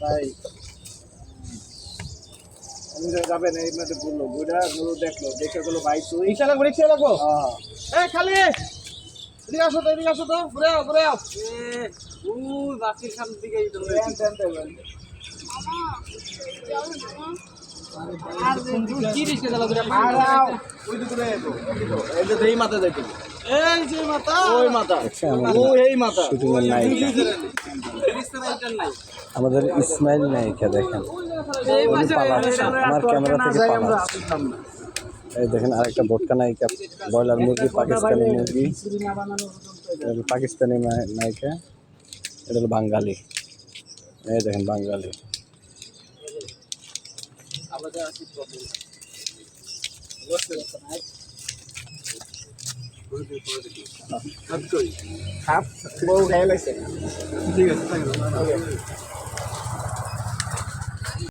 তাই যাবেন এই মধ্যে বলল বুড়া গুলো দেখল দেখে বলল ভাই তুই। রিক্সা লাগবো রিক্সা লাগবো হ্যাঁ। খালি এদিকে আসো তো এদিকে আসো তো ঘুরে আও ঘুরে আও। ওই বাসির সামনের দিকে ট্রেন ট্রেন দেবেন কি রিক্সা চালাবো রে আর আও, ওই দিকে রয়ে যাব। এই যে এই মাথা। আমাদের ইসমাইল নায়িকা দেখেন। আমার ক্যামেরা থেকে পালাচ্ছে এই দেখেন আরেকটা বোটকা নায়িকা, ব্রয়লার মুরগি, পাকিস্তানি মুরগি। পাকিস্তানি নায়িকা। এটা হলো বাঙালি। এই দেখেন বাঙালি। birthday party. That's good. Have? Go there, listen. Okay.